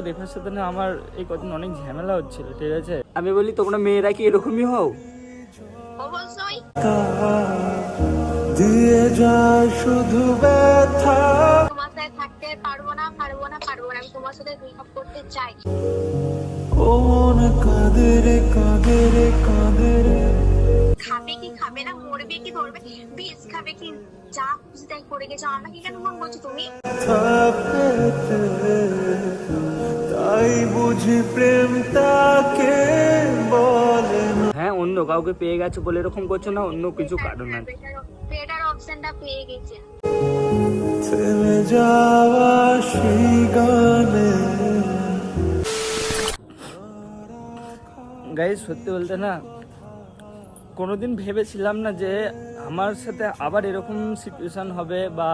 Refer সাথে না আমার এই কদিন অনেক ঝামেলা হচ্ছিল ঠিক আছে? আমি বলি তোমরা মেয়েরা কি এরকমই হও? অবশ্যই। দিয়ে যায় শুধু ব্যথা। তোমার সাথে থাকতে পারব না পারব না পারব না। আমি তোমার সাথে ব্রেকআপ করতে চাই। ও মন কাঁদে রে কাঁদে রে কাঁদে রে। খাবে কি খাবে না মরবে কি ধরবে বিষ খাবে কি যা খুশি তাই করে গেছো। আমাকে কেন মন করছ তুমি? তাই বুঝি প্রেম তাকে বলে না। হ্যাঁ অন্য কাউকে পেয়ে গেছো বলে এরকম করছ না অন্য কিছু কারণ আছে। বেটার অপশনটা পেয়ে গেছে। থেমে যাওয়া সেই গানে। গাইজ সত্যি বলতে না কোনোদিন ভেবেছিলাম না যে আমার সাথে আবার এরকম সিচুয়েশান হবে বা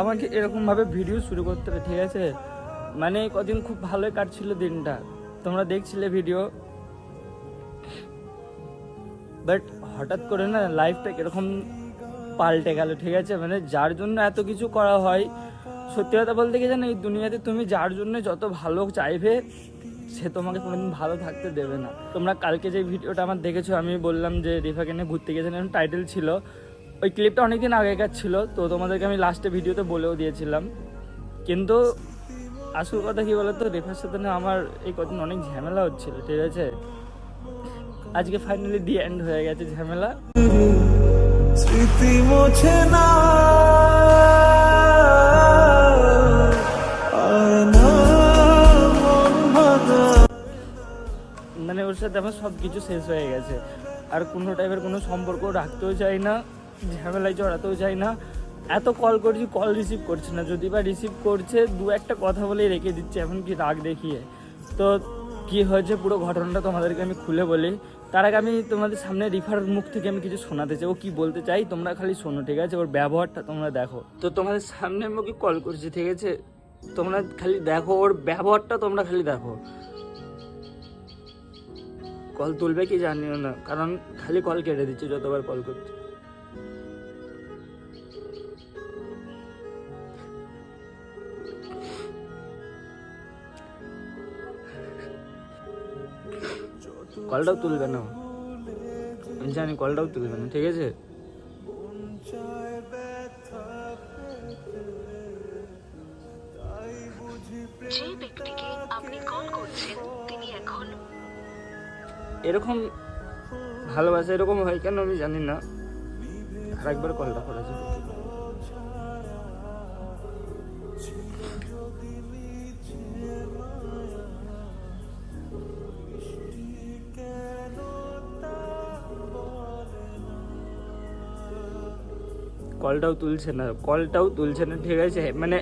আমাকে এরকমভাবে ভিডিও শুরু করতে হবে ঠিক আছে? মানে কদিন খুব ভালোই কাটছিল দিনটা। তোমরা দেখছিলে ভিডিও বাট হঠাৎ করে না লাইফটা কীরকম পাল্টে গেল, ঠিক আছে? মানে যার জন্য এত কিছু করা হয়, সত্যি কথা বলতে কি জানো, এই দুনিয়াতে তুমি যার জন্য যত ভালো চাইবে, সে তোমাকে কোনোদিন ভালো থাকতে দেবে না। তোমরা কালকে যে ভিডিওটা আমার দেখেছ, আমি বললাম যে রিফাকে নিয়ে ঘুরতে গেছিলাম টাইটেল ছিল। ওই ক্লিপটা অনেকদিন আগেকার ছিল, তো তোমাদেরকে আমি লাস্টে ভিডিওতে বলেও দিয়েছিলাম। কিন্তু আসল কথা কি বলতো? রেফার সাথে না আমার এই কদিন অনেক ঝামেলা হচ্ছিল ঠিক আছে? আজকে ফাইনালি দি এন্ড হয়ে গেছে ঝামেলা। স্মৃতি মোছে না। মন মানে ওর সাথে আমার সব কিছু শেষ হয়ে গেছে। আর কোনো টাইপের কোনো সম্পর্ক রাখতেও চাই না ঝামেলায় জড়াতেও চাই না। এত কল করছি কল রিসিভ করছে না। যদি বা রিসিভ করছে, দু একটা কথা বলেই রেখে দিচ্ছে, এমনকি রাগ দেখিয়ে। তো কি হয়েছে, পুরো ঘটনাটা তোমাদেরকে আমি খুলে বলি। তার আগে আমি তোমাদের সামনে রিফার মুখ থেকে আমি কিছু শোনাতে চাই। ও কি বলতে চাই, তোমরা খালি শোনো, ঠিক আছে? ওর ব্যবহারটা তোমরা দেখো। তো তোমাদের সামনে আমি ওকে কল করছি, ঠিক আছে? তোমরা খালি দেখো, ওর ব্যবহারটা তোমরা খালি দেখো। কল তুলবে কি জানিও না, কারণ খালি কল কেটে দিচ্ছে, যতবার কল করছে। কলটাও তুলবে না। জানি কলটাও তুলবে না ঠিক আছে? যে ব্যক্তিকে আপনি কল করছেন তিনি এখন এরকম ভালোবাসা এরকম হয় কেন আমি জানি না। আর একবার কলটা করেছে কলটাও তুলছে না কলটাও তুলছে না ঠিক আছে? মানে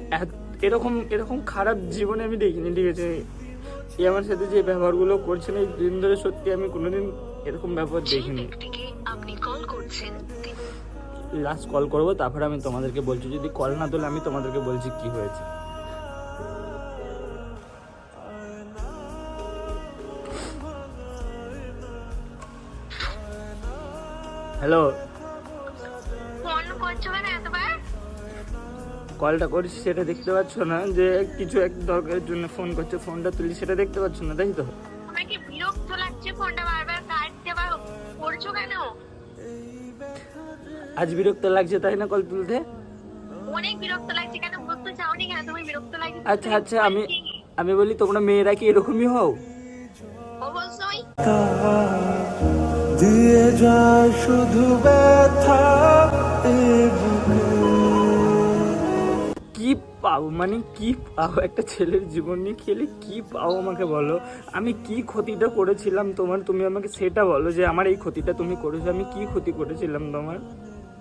এরকম এরকম খারাপ জীবনে আমি দেখিনি ঠিক আছে? এই আমার সাথে যে ব্যবহারগুলো করছে না এই দিন ধরে সত্যি আমি কোনোদিন এরকম ব্যবহার দেখিনি। আপনি কল করছেন লাস্ট কল করব তারপরে আমি তোমাদেরকে বলছি যদি কল না তোলে আমি তোমাদেরকে বলছি কি হয়েছে। হ্যালো কলটা করছি সেটা দেখতে পাচ্ছ না যে কিছু এক দরকারের জন্য ফোন করছে ফোনটা তুলি সেটা দেখতে পাচ্ছ না তাই তো? আমার বিরক্ত লাগছে ফোনটা বারবার কাটতে বা করছ কেন? আজ বিরক্ত লাগছে তাই না কল তুলতে? অনেক বিরক্ত লাগছে কেন? বুঝতে চাওনি কেন তুমি বিরক্ত লাগছে আচ্ছা আচ্ছা আমি আমি বলি তোমরা মেয়েরা কি এরকমই হও? অবশ্যই। দিয়ে যায় শুধু ব্যথা পাও মানে কি পাও একটা ছেলের জীবন নিয়ে খেলে কি পাও আমাকে বলো? আমি কি ক্ষতিটা করেছিলাম তোমার? তুমি আমাকে সেটা বলো যে আমার এই ক্ষতিটা তুমি করেছ আমি কি ক্ষতি করেছিলাম তোমার?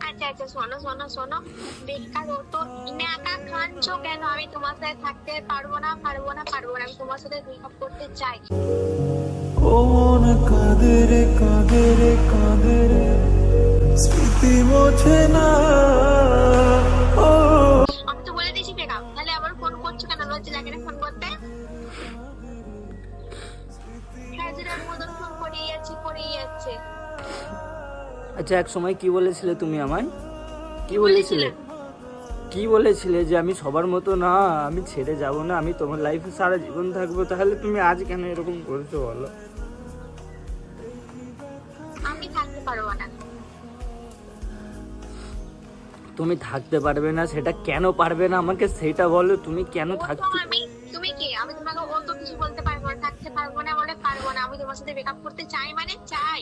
আচ্ছা আচ্ছা শোনো শোনো শোনো। বেকার তো ইনাকা কাঁদছো কেন? আমি তোমার সাথে থাকতে পারব না পারব না পারব না। আমি তোমার সাথে ব্রেকআপ করতে চাই। ও মন কাঁদে রে কাঁদে রে কাঁদে রে স্মৃতি মোছে না। আচ্ছা এক সময় কি বলেছিলে তুমি আমায়? কি বলেছিলে? কি বলেছিলে যে আমি সবার মতো না আমি ছেড়ে যাব না আমি তোমার লাইফে সারা জীবন থাকব তাহলে তুমি আজ কেন এরকম করছ বলো? আমি থাকতে পারব না। তুমি থাকতে পারবে না সেটা কেন পারবে না আমাকে সেটা বলো তুমি কেন থাকতে আমি তুমি কি? আমি তোমাকে ও তো কিছু বলতে পারব না থাকতে পারব না বলে পারব না। আমি তোমার সাথে ব্রেকআপ করতে চাই মানে চাই।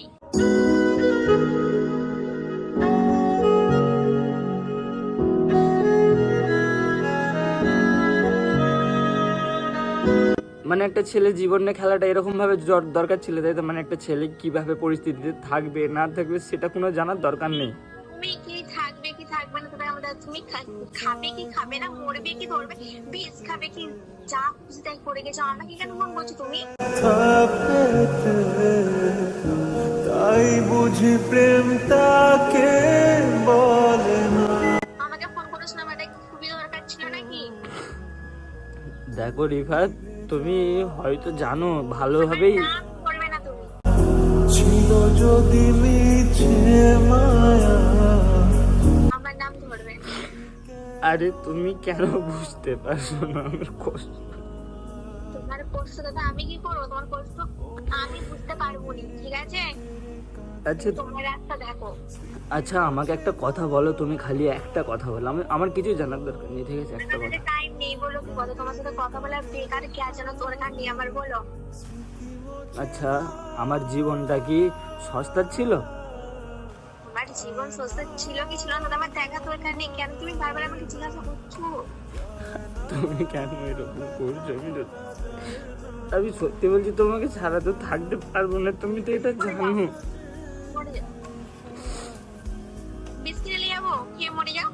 মানে একটা ছেলে জীবনে খেলাটা এরকম ভাবে দরকার ছিল তাই তো? মানে একটা ছেলে কীভাবে পরিস্থিতিতে থাকবে না থাকবে সেটা কোনো জানার দরকার নেই। তুমি কি থাকবে কি থাকবে না তুমি খাবে কি খাবে না মরবে কি ধরবে বিষ খাবে কি যা খুশি তাই করে গেছো আমাকে কেন মন বলছো তুমি? তাই বুঝি প্রেম তাকে বলে না। আমাকে ফোন করেছ না এটা খুবই দরকার ছিল নাকি? দেখো রিফাত তুমি হয়তো জানো ভালোভাবেই নাম করবে না তুমি। ছিল যদি মিছে মায়া আমার নাম ধরবে আরে তুমি কেন বুঝতে পারছ না আমার কষ্ট? তোমার আমি কি করব? তোমার কষ্ট আমি বুঝতে পারব না ঠিক আছে? আচ্ছা। তোমার রাস্তা দেখো। আচ্ছা আমাকে একটা কথা বলো তুমি খালি একটা কথা বলো। আমি আমার কিছু জানার দরকার নেই ঠিক আছে একটা কথা। টাইম নেই বলো কি বলো? তোমার সাথে কথা বলার বেকার কে আছে না তোর কাছে আমার বলো। আচ্ছা আমার জীবনটা কি সস্তা ছিল? আমার জীবন সুস্থ ছিল কি ছিল না আমার দেখা তোর কাছে নেই। কেন তুমি বারবার আমাকে জিজ্ঞাসা করছ? তুমি কেন এরকম করছ? আমি আমি সত্যি বলছি তোমাকে ছাড়া তো থাকতে পারব না তুমি তো এটা জানো। মরে যাও যাব? খেয়ে মরে যাও।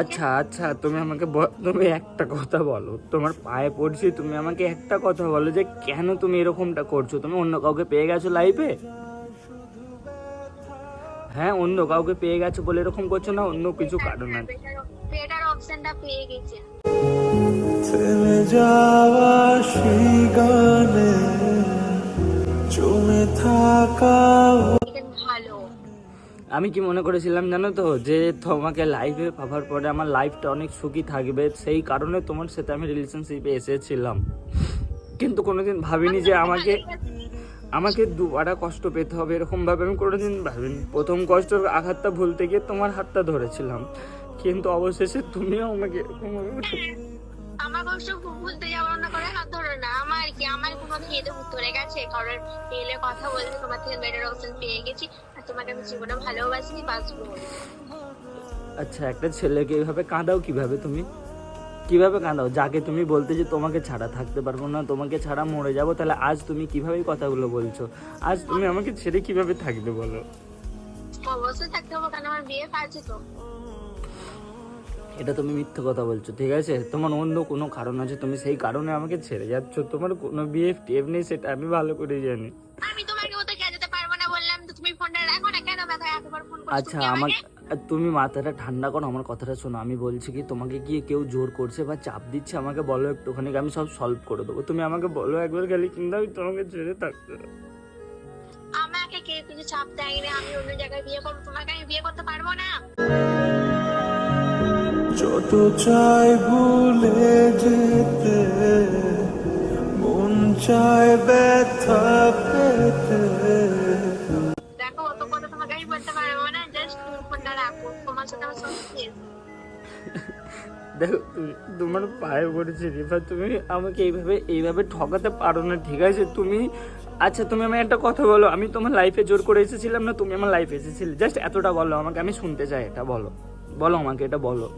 আচ্ছা আচ্ছা তুমি আমাকে তুমি একটা কথা বলো। তোমার পায়ে পড়ছি তুমি আমাকে একটা কথা বলো যে কেন তুমি এরকমটা করছ? তুমি অন্য কাউকে পেয়ে গেছো লাইফে হ্যাঁ অন্য কাউকে পেয়ে গেছো বলে এরকম করছ না অন্য কিছু কারণ আছে। অপশনটা পেয়ে গেছে। থেমে যাওয়া সেই গানে জমে থাকা ভালো। আমি কি মনে করেছিলাম জানো তো যে তোমাকে লাইফে পাওয়ার পরে আমার লাইফটা অনেক সুখী থাকবে সেই কারণে তোমার সাথে আমি রিলেশনশিপে এসেছিলাম। কিন্তু কোনোদিন ভাবিনি যে আমাকে আমাকে দুবারা কষ্ট পেতে হবে এরকম ভাবে আমি কোনোদিন ভাবিনি। প্রথম কষ্টের আঘাতটা ভুলতে গিয়ে তোমার হাতটা ধরেছিলাম। কিন্তু অবশেষে তুমিও আমাকে আমার কষ্ট ভুলতে যাব না করে হাত ধরো না। আমার কি আমার কোনো খেতে উত্তরে গেছে? কারণ এলে কথা বলতে তোমার থেকে বেটার অপশন পেয়ে গেছি। আর তোমাকে আমি জীবনে ভালোবাসি বাঁচবো আচ্ছা একটা ছেলেকে এইভাবে কাঁদাও কীভাবে তুমি? কীভাবে কাঁদাও? যাকে তুমি বলতে যে তোমাকে ছাড়া থাকতে পারব না তোমাকে ছাড়া মরে যাব তাহলে আজ তুমি কীভাবে কথাগুলো বলছো? আজ তুমি আমাকে ছেড়ে কীভাবে থাকবে বলো? অবশ্যই থাকতে হবে কারণ আমার বিয়ে আছে তো। এটা তুমি মিথ্যে কথা বলছো ঠিক আছে? তোমার অন্য কোনো কারণ আছে তুমি সেই কারণে আমাকে ছেড়ে যাচ্ছ। তোমার কোনো বিএফ টিএফ নেই সেটা আমি ভালো করে জানি। আমি তোমাকে ওতে যেতে পারব না বললাম তো তুমি ফোনটা রাখো না কেন? ব্যথা এতবার ফোন করছ আচ্ছা আমার তুমি মাথাটা ঠান্ডা করো আমার কথাটা শোনো। আমি বলছি কি তোমাকে গিয়ে কেউ জোর করছে বা চাপ দিচ্ছে? আমাকে বলো একটুখানি আমি সব সলভ করে দেবো। তুমি আমাকে বলো একবার গেলে কিন্তু আমি তোমাকে ছেড়ে থাকতে আমাকে কেউ কিছু চাপ দেয়নি আমি অন্য জায়গায় বিয়ে করব তোমাকে আমি বিয়ে করতে পারব না? যত চাই ভুলে যেতে মন চায় ব্যথা পেতে। দেখো অত কথা তোমাকে বলতে পারব না জাস্ট ফোনটা রাখো তোমার সাথে আমার দেখো তোমার পায়ে পড়েছে রিফা তুমি আমাকে এইভাবে এইভাবে ঠকাতে পারো না ঠিক আছে? তুমি আচ্ছা তুমি আমাকে একটা কথা বলো আমি তোমার লাইফে জোর করে এসেছিলাম না তুমি আমার লাইফে এসেছিলে? জাস্ট এতটা বলো আমাকে আমি শুনতে চাই এটা বলো। বলো আমাকে এটা বলো।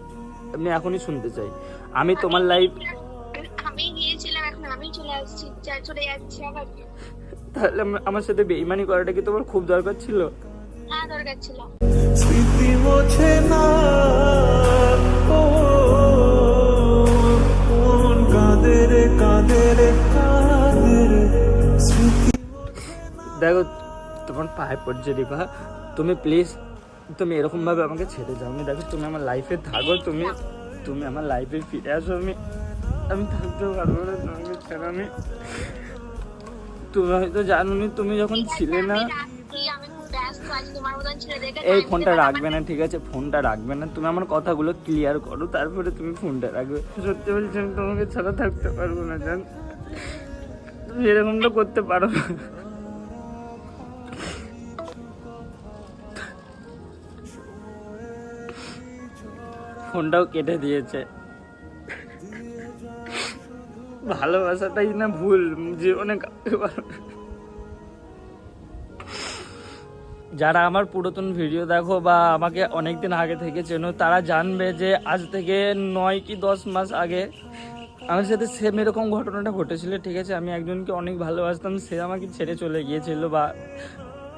আমি এখনই শুনতে চাই। আমি তোমার লাইফ আমি গিয়েছিলাম এখন আমি চলে আসছি যা- চলে যাচ্ছি আবার। তাহলে আমার সাথে বেইমানি করাটা কি তোমার খুব দরকার ছিল? হ্যাঁ দরকার ছিল। স্মৃতি মোছে না। দেখো তোমার পায়ে পড়ছে রিফা। তুমি প্লিজ তুমি এরকম ভাবে আমাকে ছেড়ে যাও। আমি দেখো তুমি আমার লাইফে থাকো তুমি তুমি আমার লাইফে ফিরে আসো। আমি আমি থাকতে পারব না তোমাকে ছাড়া আমি তুমি হয়তো জানুনি তুমি যখন ছিলে না এই ফোনটা রাখবে না ঠিক আছে ফোনটা রাখবে না। তুমি আমার কথাগুলো ক্লিয়ার করো তারপরে তুমি ফোনটা রাখবে। সত্যি বলছি আমি তোমাকে ছাড়া থাকতে পারব না জান তুমি এরকমটা করতে পারো না। ফোনটাও কেটে দিয়েছে। ভালোবাসাটাই না ভুল, জীবনে যারা আমার পুরাতন ভিডিও দেখো বা আমাকে অনেক দিন আগে থেকে চেনো, তারা জানবে যে আজ থেকে নয় কি দশ মাস আগে আমার সাথে সেম এরকম ঘটনাটা ঘটেছিল, ঠিক আছে? আমি একজনকে অনেক ভালোবাসতাম, সে আমাকে ছেড়ে চলে গিয়েছিল বা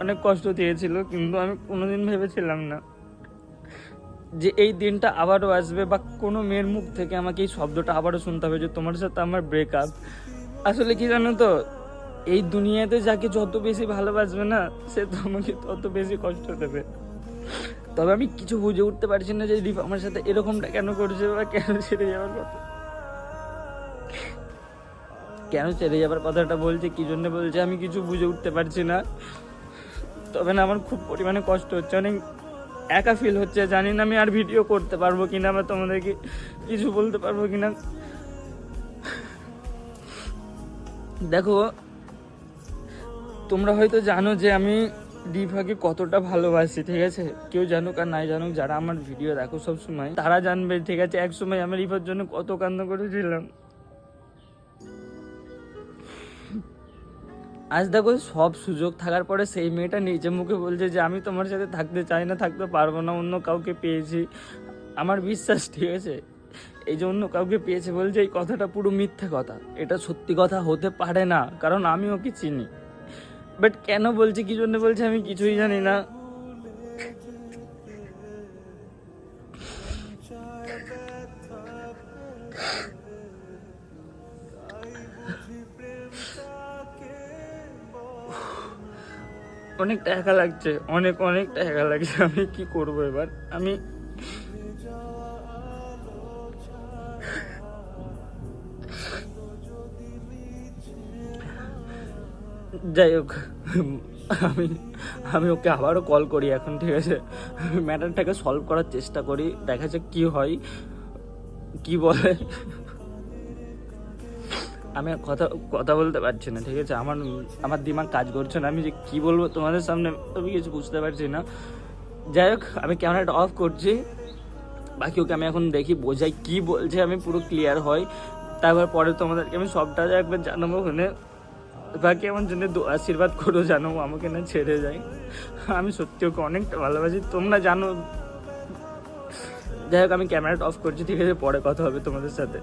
অনেক কষ্ট দিয়েছিল, কিন্তু আমি কোনোদিন ভেবেছিলাম না। যে এই দিনটা আবারও আসবে বা কোনো মেয়ের মুখ থেকে আমাকে এই শব্দটা আবারও শুনতে হবে যে তোমার সাথে আমার ব্রেকআপ আসলে কি জানো তো, এই দুনিয়াতে যাকে যত বেশি ভালোবাসবে না, সে তো আমাকে তত বেশি কষ্ট দেবে। তবে আমি কিছু বুঝে উঠতে পারছি না যে রিফ আমার সাথে এরকমটা কেন করছে বা কেন ছেড়ে যাওয়ার কথা। কেন ছেড়ে যাবার কথাটা বলছে, কি জন্য বলছে আমি কিছু বুঝে উঠতে পারছি না। তবে না, আমার খুব পরিমাণে কষ্ট হচ্ছে। অনেক একা ফিল হচ্ছে, জানি না আমি আর ভিডিও করতে পারব কিনা বা তোমাদেরকে কিছু বলতে পারব কিনা। দেখো, তোমরা হয়তো জানো যে আমি রিফাকে কতটা ভালোবাসি, ঠিক আছে? কেউ জানুক আর নাই জানুক, যারা আমার ভিডিও দেখো সব সময় তারা জানবে, ঠিক আছে? এক সময় আমি রিফার জন্য কত কান্না করেছিলাম আজ দেখো, সব সুযোগ থাকার পরে সেই মেয়েটা নিজে মুখে বলছে যে, আমি তোমার সাথে থাকতে চাই না, থাকতে পারব না, অন্য কাউকে পেয়েছি। আমার বিশ্বাস, ঠিক আছে? এই যে অন্য কাউকে পেয়েছে বলছে, এই কথাটা পুরো মিথ্যে কথা। এটা সত্যি কথা হতে পারে না, কারণ আমি ওকে চিনি। বাট কেন বলছে, কি জন্য বলছে আমি কিছুই জানি না। অনেকটা টাকা লাগছে, অনেক অনেক টাকা লাগছে। আমি কি করব এবার? আমি যাই হোক, আমি আমি ওকে আবারও কল করি এখন, ঠিক আছে? ম্যাটারটাকে সলভ করার চেষ্টা করি, দেখা যাক কি হয়, কি বলে। আমি কথা কথা বলতে পারছি না, ঠিক আছে? আমার আমার দিমাগ কাজ করছে না। আমি যে কী বলব তোমাদের সামনে, আমি কিছু বুঝতে পারছি না। যাই হোক, আমি ক্যামেরাটা অফ করছি। বাকি ওকে আমি এখন দেখি, বোঝাই কি বলছে, আমি পুরো ক্লিয়ার হই। তারপর পরে তোমাদেরকে আমি সবটা একবার জানাব ওখানে বাকি আমার জন্য আশীর্বাদ করো, জানো, আমাকে না ছেড়ে যায়। আমি সত্যি ওকে অনেকটা ভালোবাসি, তোমরা জানো। যাই হোক, আমি ক্যামেরাটা অফ করছি, ঠিক আছে? পরে কথা হবে তোমাদের সাথে।